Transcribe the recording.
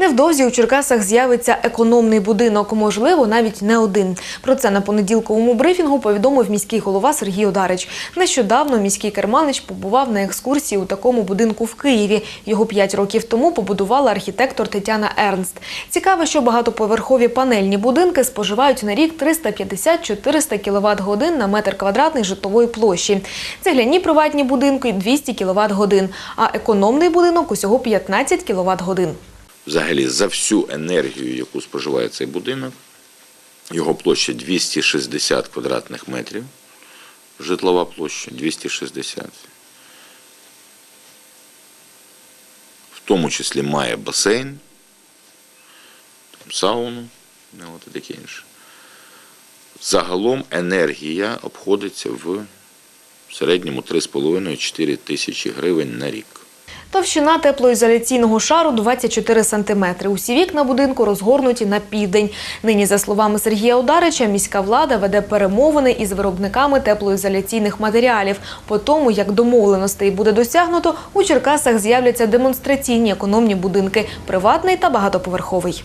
Невдовзі у Черкасах з'явиться економний будинок, можливо, навіть не один. Про це на понеділковому брифінгу повідомив міський голова Сергій Одарич. Нещодавно міський керманич побував на екскурсії у такому будинку в Києві. Його п'ять років тому побудувала архітектор Тетяна Ернст. Цікаво, що багатоповерхові панельні будинки споживають на рік 350-400 кВт годин на метр квадратний житлової площі. Цегляні приватні будинки 200 кВт годин, а економний будинок усього 15 кВт годин. Взагалі за всю енергію, яку споживає цей будинок. Його площа 260 квадратних метрів. Житлова площа 260. В тому числі має басейн, сауну ну, от і таке інше. Загалом енергія обходиться в середньому 3,5-4 тисячі гривень на рік. Товщина теплоізоляційного шару 24 сантиметри. Усі вікна будинку розгорнуті на південь. Нині, за словами Сергія Ударича, міська влада веде перемовини із виробниками теплоізоляційних матеріалів. По тому, як домовленостей буде досягнуто, у Черкасах з'являться демонстраційні економні будинки – приватний та багатоповерховий.